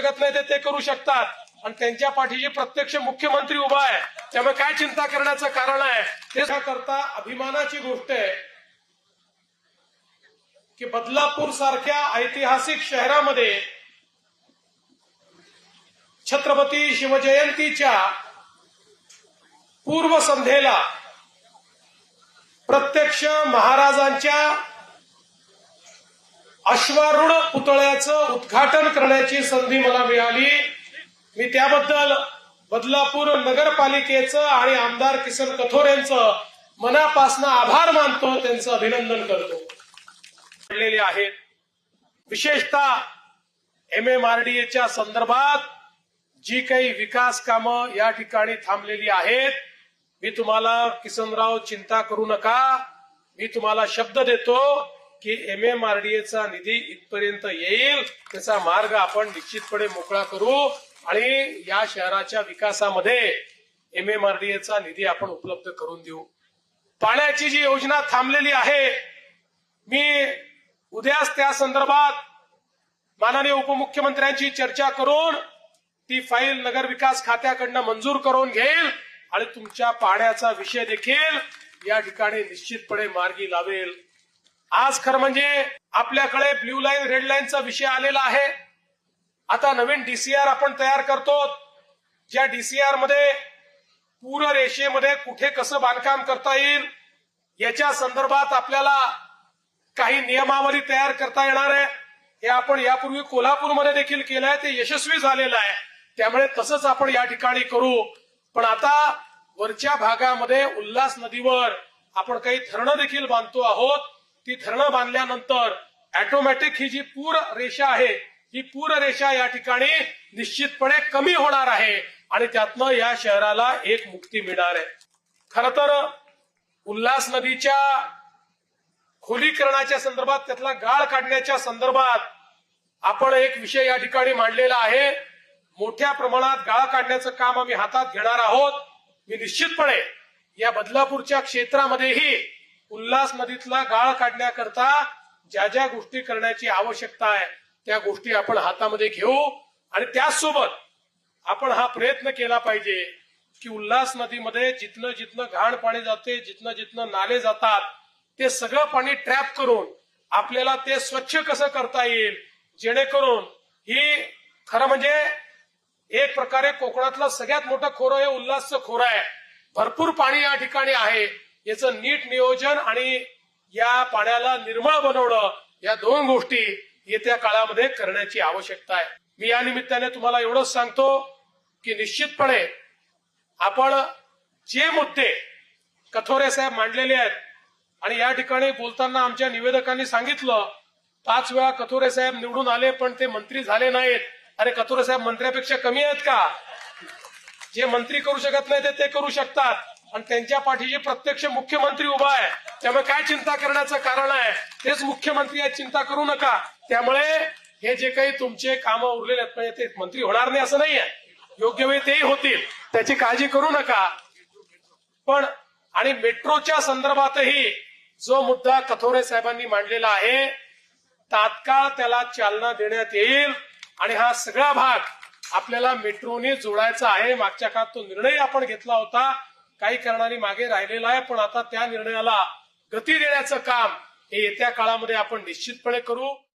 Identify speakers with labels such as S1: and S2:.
S1: शकत नाही ते ते करू शकतात. आणि त्यांच्या पाठीशी प्रत्यक्ष मुख्यमंत्री उभा आहे. त्यामुळे काय चिंता करण्याचं कारण आहे? ते करता अभिमानाची गोष्ट आहे की बदलापूर सारख्या ऐतिहासिक शहरामध्ये छत्रपती शिवजयंतीच्या पूर्वसंध्येला प्रत्यक्ष महाराजांच्या अश्वारूढ पुतळ्याचं उद्घाटन करण्याची संधी मला मिळाली. मी त्याबद्दल बदलापूर नगरपालिकेचं आणि आमदार किसन कथोर यांचं मनापासनं आभार मानतो त्यांचं अभिनंदन करतो. पडलेले आहेत. विशेषतः एम एम आर डी एच्या संदर्भात जी काही विकास कामं या ठिकाणी थांबलेली आहेत मी तुम्हाला किसनराव चिंता करू नका. मी तुम्हाला शब्द देतो. की एम एम आर डी एचा निधी इथपर्यंत येईल त्याचा मार्ग आपण निश्चितपणे मोकळा करू. आणि या शहराच्या विकासामध्ये एम एम आर डी एचा निधी आपण उपलब्ध करून देऊ. पाण्याची जी योजना थांबलेली आहे मी उद्याच त्या संदर्भात माननीय उपमुख्यमंत्र्यांची चर्चा करून ती फाईल नगर विकास खात्याकडनं मंजूर करून घेईल आणि तुमच्या पाण्याचा विषय देखील या ठिकाणी निश्चितपणे मार्गी लावेल. आज खरं म्हणजे आपल्याकडे ब्ल्यू लाईन रेड लाईनचा विषय आलेला आहे. आता नवीन डीसीआर आपण तयार करतो. ज्या डीसीआरमध्ये पूर रेषेमध्ये कुठे कसं बांधकाम करता येईल याच्या संदर्भात आपल्याला काही नियमावली तयार करता येणार आहे. हे आपण यापूर्वी कोल्हापूरमध्ये देखील केलं आहे ते यशस्वी झालेलं आहे. त्यामुळे तसंच आपण या ठिकाणी करू. पण आता वरच्या भागामध्ये उल्हास नदीवर आपण काही धरणं देखील बांधतो आहोत. ती धरणं बांधल्यानंतर ऑटोमॅटिक ही जी पूर रेषा आहे ही पूर रेषा या ठिकाणी निश्चितपणे कमी होणार आहे आणि त्यातनं या शहराला एक मुक्ती मिळणार आहे. खर तर उल्हास नदीच्या खोलीकरणाच्या संदर्भात त्यातला गाळ काढण्याच्या संदर्भात आपण एक विषय या ठिकाणी मांडलेला आहे. मोठ्या प्रमाणात गाळ काढण्याचं काम आम्ही हातात घेणार आहोत. मी निश्चितपणे या बदलापूरच्या क्षेत्रामध्येही उल्हास नदीतला गाळ काढण्याकरता ज्या ज्या गोष्टी करण्याची आवश्यकता आहे त्या गोष्टी आपण हातामध्ये घेऊ आणि त्याचसोबत आपण हा प्रयत्न केला पाहिजे की उल्हास नदीमध्ये जिथनं जिथनं घाण पाणी जाते जिथनं जिथनं नाले जातात ते सगळं पाणी ट्रॅप करून आपल्याला ते स्वच्छ कसं करता येईल जेणेकरून ही खरं म्हणजे एक प्रकारे कोकणातलं सगळ्यात मोठं खोरं हे उल्हासचं खोरं आहे. भरपूर पाणी या ठिकाणी आहे. याचं नीट नियोजन आणि या पाण्याला निर्मळ बनवणं या दोन गोष्टी येत्या काळामध्ये करण्याची आवश्यकता आहे. मी या निमित्ताने तुम्हाला एवढंच सांगतो की निश्चितपणे आपण जे मुद्दे कथोरे साहेब मांडलेले आहेत आणि या ठिकाणी बोलताना आमच्या निवेदकांनी सांगितलं पाच वेळा कथोरे साहेब निवडून आले पण ते मंत्री झाले नाहीत. अरे कथोरे साहेब मंत्र्यापेक्षा कमी आहेत का? जे मंत्री करू शकत नाही ते ते करू शकतात. आणि त्यांच्या पाठीशी प्रत्यक्ष मुख्यमंत्री उभा आहे. त्यामुळे काय चिंता करण्याचं कारण आहे तेच मुख्यमंत्री आहेत चिंता करू नका. त्यामुळे हे जे काही तुमचे कामं उरलेले आहेत म्हणजे ते मंत्री होणार नाही असं नाहीये. योग्य वेळी तेही होतील. त्याची काळजी करू नका. पण आणि मेट्रोच्या संदर्भातही जो मुद्दा कथोरे साहेबांनी मांडलेला आहे तात्काळ त्याला चालना देण्यात येईल. आणि हा सगळा भाग आपल्याला मेट्रोने जोडायचा आहे. मागच्या काळात तो निर्णय आपण घेतला होता. काही कारणाने मागे राहिलेला आहे पण आता त्या निर्णयाला गती देण्याचं काम हे येत्या काळामध्ये आपण निश्चितपणे करू.